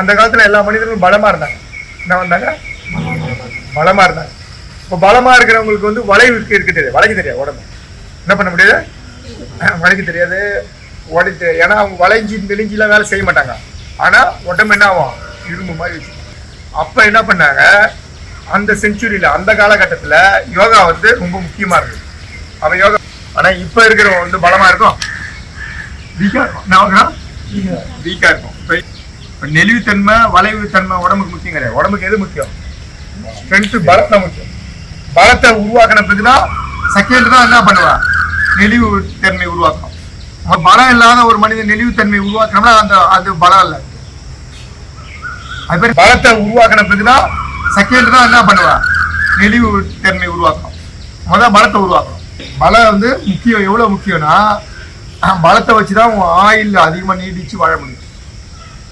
அந்த காலத்துல எல்லா மனிதர்களும் பலமா இருந்தாங்க. என்ன வந்தாங்க? பலமா இருந்தாங்க. இப்போ பலமா இருக்கிறவங்களுக்கு வந்து வளைவு இருக்கு தெரியாது. வளைக்க தெரியாது உடம்பு. என்ன பண்ண முடியாது? வளைக்க தெரியாது. உடைத்து தெரியாது ஏன்னா அவங்க வளைஞ்சி நெளிஞ்சிலாம் வேலை செய்ய மாட்டாங்க. ஆனா உடம்பு என்ன ஆகும்? இரும்பு மாதிரி வச்சு. அப்ப என்ன பண்ணாங்க? அந்த செஞ்சுரியில அந்த காலகட்டத்தில் யோகா வந்து ரொம்ப முக்கியமா இருக்கு அப்போ யோகா ஆனா இப்ப இருக்கிறவங்க வந்து பலமா இருக்கும். வீக்கா இருக்கும். என்ன வீக்கா இருக்கும். இப்ப இப்ப நெளிவுத்தன்மை வளைவுத்தன்மை உடம்புக்கு முக்கியம் கிடையாது. உடம்புக்கு எது முக்கியம்? ஸ்ட்ரென்த்து பலத்தை முக்கியம். பலத்தை உருவாக்கின பிறகுதான் செகண்ட் தான் என்ன பண்ணுவான்? நெளிவு தன்மை உருவாக்கணும் பலம் இல்லாத ஒரு மனிதன் நெளிவுத்தன்மை உருவாக்கணும்னா அந்த அது பலம் இல்லை. அது மாதிரி பலத்தை உருவாக்கின பிறகுதான் செகண்ட் தான் என்ன பண்ணுவான்? நெளிவு தன்மை உருவாக்கணும். முதல் பலத்தை உருவாக்கணும். பலம் வந்து முக்கியம். எவ்வளவு முக்கியம்னா பலத்தை வச்சுதான் உன் ஆயில் அதிகமா நீடிச்சு வாழ முடியும்.